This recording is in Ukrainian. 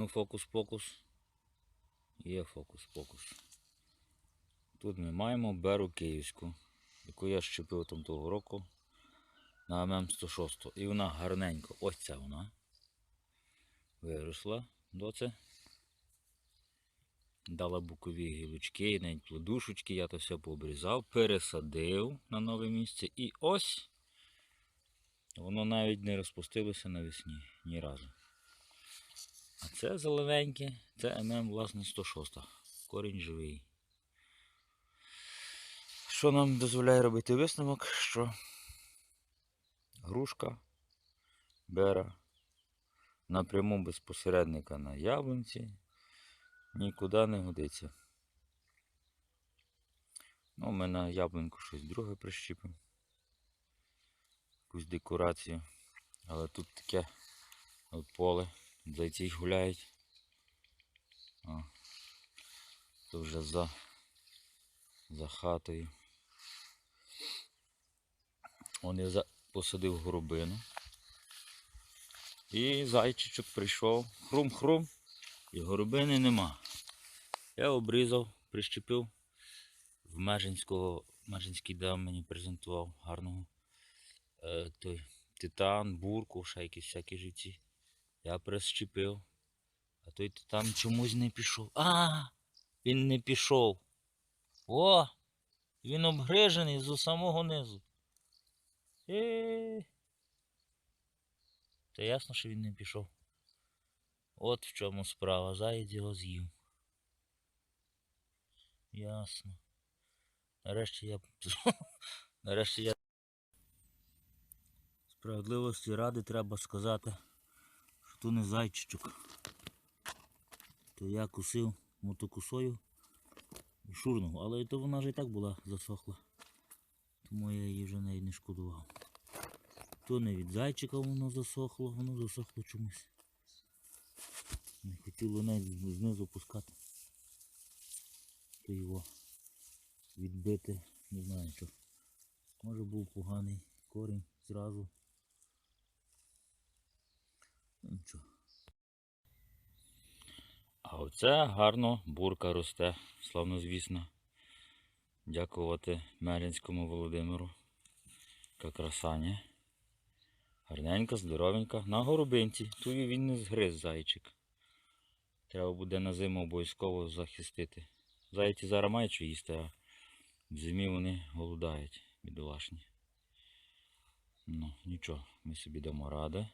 Ну, фокус-покус. Є фокус-покус. Тут ми маємо беру київську, яку я щепив там того року на ММ106. І вона гарненько. Ось ця вона. Виросла до це. Дала бокові гілочки, навіть плодушечки, я то все пообрізав, пересадив на нове місце. І ось воно навіть не розпустилося навесні ні разу. А це зелененьке, це ММ, власне, 106. Корінь живий. Що нам дозволяє робити висновок, що грушка, бера напряму без посередника на яблунці нікуди не годиться. Ну, ми на яблуньку щось друге прищіпимо. Якусь декорацію. Але тут таке поле. Зайці гуляють. Це вже за, за хатою. Он я за, посадив горобину. І зайчичок прийшов. Хрум-хрум. І горобини нема. Я обрізав, прищепив. В Межинського, Межинський дам мені презентував гарного е, той титан, бурку, ще якісь всякі живці. Я прищепив. А той титан чомусь не пішов. А! Він не пішов. О! Він обгрижений з самого низу. Е. Та ясно, що він не пішов. От в чому справа. Заєць його з'їв. Ясно. Нарешті я. Нарешті я. Справедливості ради треба сказати, то не зайчичок. То я кусив мотокусою шурного, але то вона ж і так була засохла. Тому я її вже не шкодував. То не від зайчика воно засохло, воно засохло чомусь. Не хотіло навіть знизу пускати. То його відбити, не знаю що. Може був поганий корінь зразу. А оце гарно бурка росте, славнозвісно. Дякувати Мелінському Володимиру. Яка красаня. Гарненька, здоровенька. На горобинці. Ту і він не згриз зайчик. Треба буде на зиму обов'язково захистити. Зайці зараз мають що їсти, а в зимі вони голодають, бідолашні. Ну, нічого, ми собі дамо ради.